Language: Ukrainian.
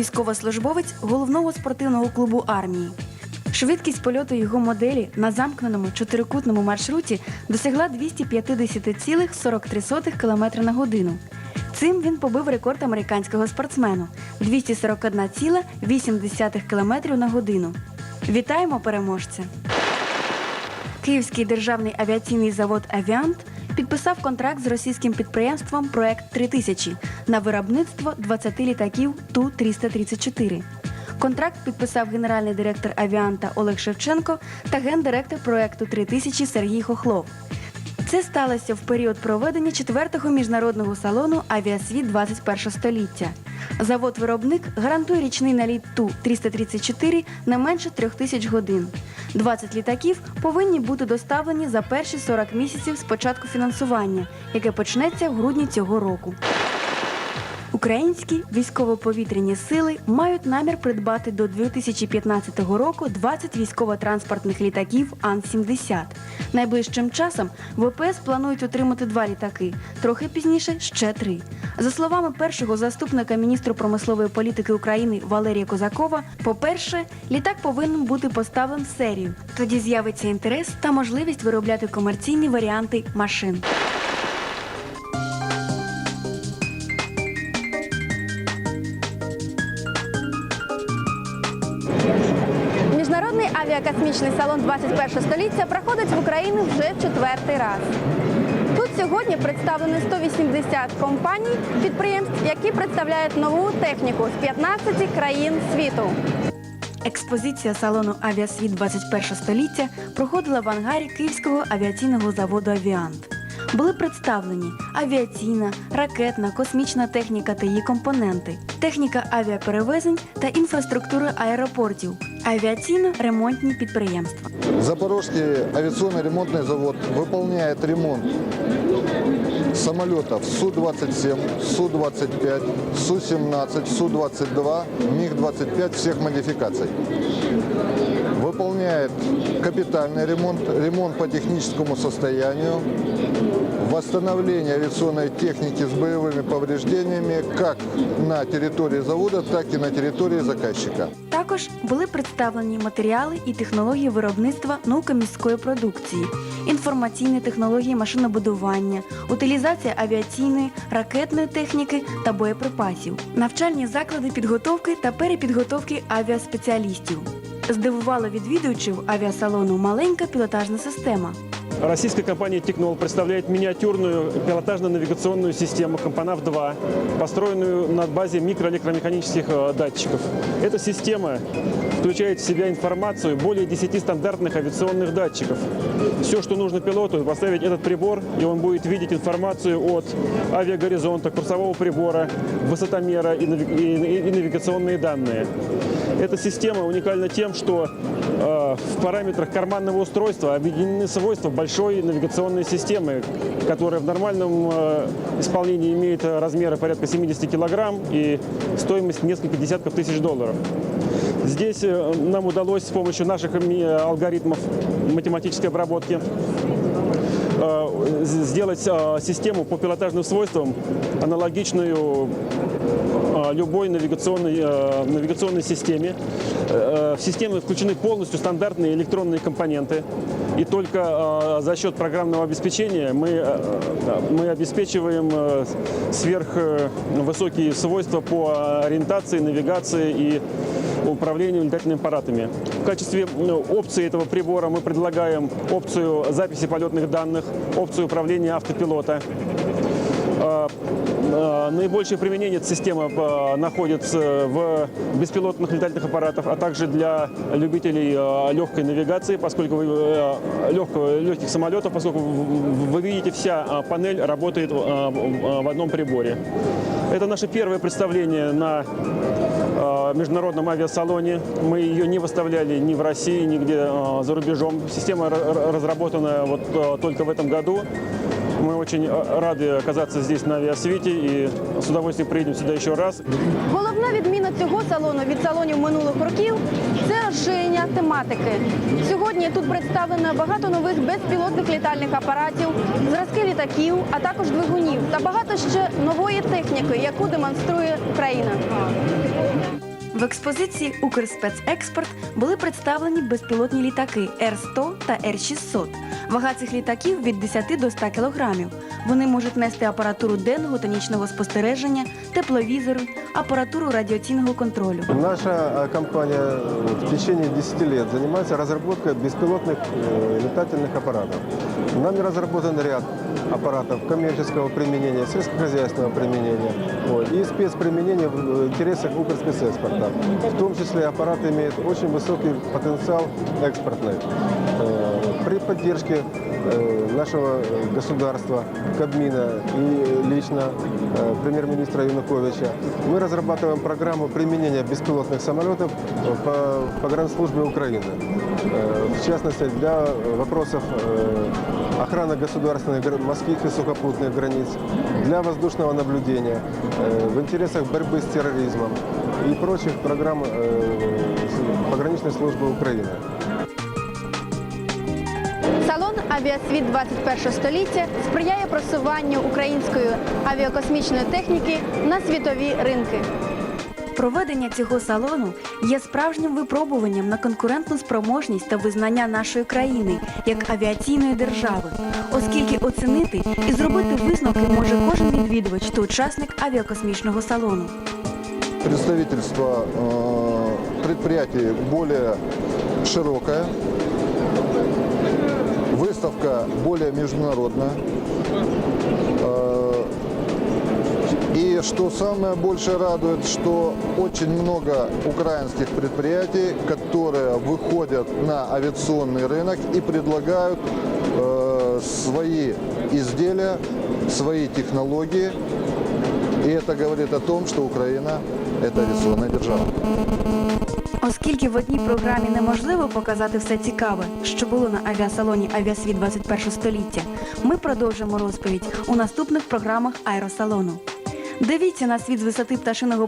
Військовослужбовець головного спортивного клубу армії. Швидкість польоту його моделі на замкненому чотирикутному маршруті досягла 250,43 км на годину. Цим він побив рекорд американського спортсмену 241,8 км на годину. Вітаємо переможця! Київський державний авіаційний завод Авіант підписав контракт з російським підприємством Проект 3000 на виробництво 20 літаків Ту-334. Контракт підписав генеральний директор Авіанта Олег Шевченко та гендиректор проекту 3000 Сергій Хохлов. Це сталося в період проведення четвертого міжнародного салону Авіасвіт 21 століття. Завод-виробник гарантує річний наліт Ту-334 не менше трьох тисяч годин. 20 літаків повинні бути доставлені за перші 40 місяців з початку фінансування, яке почнеться в грудні цього року. Українські військово-повітряні сили мають намір придбати до 2015 року 20 військово-транспортних літаків Ан-70. Найближчим часом ВПС планують отримати два літаки, трохи пізніше ще три. За словами першого заступника міністру промислової політики України Валерія Козакова, по-перше, літак повинен бути поставлен в серію. Тоді з'явиться інтерес та можливість виробляти комерційні варіанти машин. Авіакосмічний салон 21 століття проходить в Україні вже в четвертий раз. Тут сьогодні представлено 180 компаній, підприємств, які представляють нову техніку з 15 країн світу. Експозиція салону Авіасвіт 21 століття проходила в ангарі Київського авіаційного заводу Авіант Були представлені авіаційна, ракетна, космічна техніка та її компоненти, техніка авіаперевезень та інфраструктура аеропортів, авіаційно-ремонтні підприємства. Запорожский авиационный ремонтный завод выполняет ремонт самолетов Су-27, Су-25, Су-17, Су-22, МиГ-25 всех модификаций. Выполняет капитальный ремонт, ремонт по техническому состоянию, восстановление авиационной техники с боевыми повреждениями как на территории завода, так и на территории заказчика. Також були представлені матеріали і технології виробництва наукоміської продукції, інформаційні технології машинобудування, утилізація авіаційної, ракетної техніки та боєприпасів, навчальні заклади підготовки та перепідготовки авіаспеціалістів. Здивувала відвідувачів авіасалону маленька пілотажна система. Российская компания «Технол» представляет миниатюрную пилотажно-навигационную систему «Компонав-2», построенную на базе микроэлектромеханических э, датчиков. Эта система включает в себя информацию более 10 стандартных авиационных датчиков. Все, что нужно пилоту, поставить этот прибор, и он будет видеть информацию от авиагоризонта, курсового прибора, высотомера и, нави- и- навигационные данные. Эта система уникальна тем, что э, в параметрах карманного устройства объединены свойства большой навигационной системы, которая в нормальном э, исполнении имеет э, размеры порядка 70 килограмм и стоимость несколько десятков тысяч долларов. Здесь э, нам удалось с помощью наших алгоритмов математической обработки сделать систему по пилотажным свойствам аналогичную любой навигационной, навигационной системе. В систему включены полностью стандартные электронные компоненты. И только э, за счет программного обеспечения мы, э, мы обеспечиваем э, сверхвысокие свойства по ориентации, навигации и управлению летательными аппаратами. В качестве ну, опции этого прибора мы предлагаем опцию записи полетных данных, опцию управления автопилота. Э, Наибольшее применение системы э, находится в беспилотных летательных аппаратах, а также для любителей э, легкой навигации, поскольку легкого- легких самолетов, поскольку вы видите, вся панель работает в одном приборе. Это наше первое представление на международном авиасалоне. Мы ее не выставляли ни в России, нигде за рубежом. Система ра- ра- разработана вот только в этом году. Мы очень э, рады оказаться здесь на авиасвете и с удовольствием приедем сюда еще раз. Головна відміна цього салону від салонів минулих років це розширення тематики. Сьогодні тут представлено багато нових безпілотних літальних апаратів, зразки літаків, а також двигунів та багато ще нової техніки, яку демонструє Україна. В експозиції Укрспецекспорт були представлені безпілотні літаки Р-100 та Р-600. Вага цих літаків від 10 до 100 кілограмів. Вони можуть нести апаратуру денного та нічного спостереження, тепловізори, апаратуру радіаційного контролю. Наша э, компания э, в течение 10 лет занимается разработкой беспилотных э, летательных аппаратов. Нами разработан ряд аппаратов коммерческого применения, сельскохозяйственного применения вот, и спецприменения в э, интересах Укрспецэкспорта. В том числе аппарат имеет очень высокий потенциал экспортный. Э, При поддержке э, нашего э, государства, Кабмина и лично э, премьер-министра Януковича мы разрабатываем программу применения беспилотных самолетов по погранслужбе Украины. Э, В частности, для вопросов э, охраны государственных морских и сухопутных границ, для воздушного наблюдения, э, в интересах борьбы с терроризмом и прочих программ э, пограничной службы Украины. Авіасвіт 21 століття сприяє просуванню української авіакосмічної техніки на світові ринки. Проведення цього салону є справжнім випробуванням на конкурентну спроможність та визнання нашої країни як авіаційної держави, оскільки оцінити і зробити висновки може кожен відвідувач та учасник авіакосмічного салону. Представительство э, предприятий более широкое, выставка более международная. Э, И что самое больше радует, что очень много украинских предприятий, которые выходят на авиационный рынок и предлагают э, свои изделия, свои технологии. И это говорит о том, что Украина – это авиационная держава. Оскільки в одній програмі неможливо показати все цікаве, що було на авіасалоні Авіасвіт 21 століття, ми продовжимо розповідь у наступних програмах аеросалону. Дивіться на світ з висоти пташиного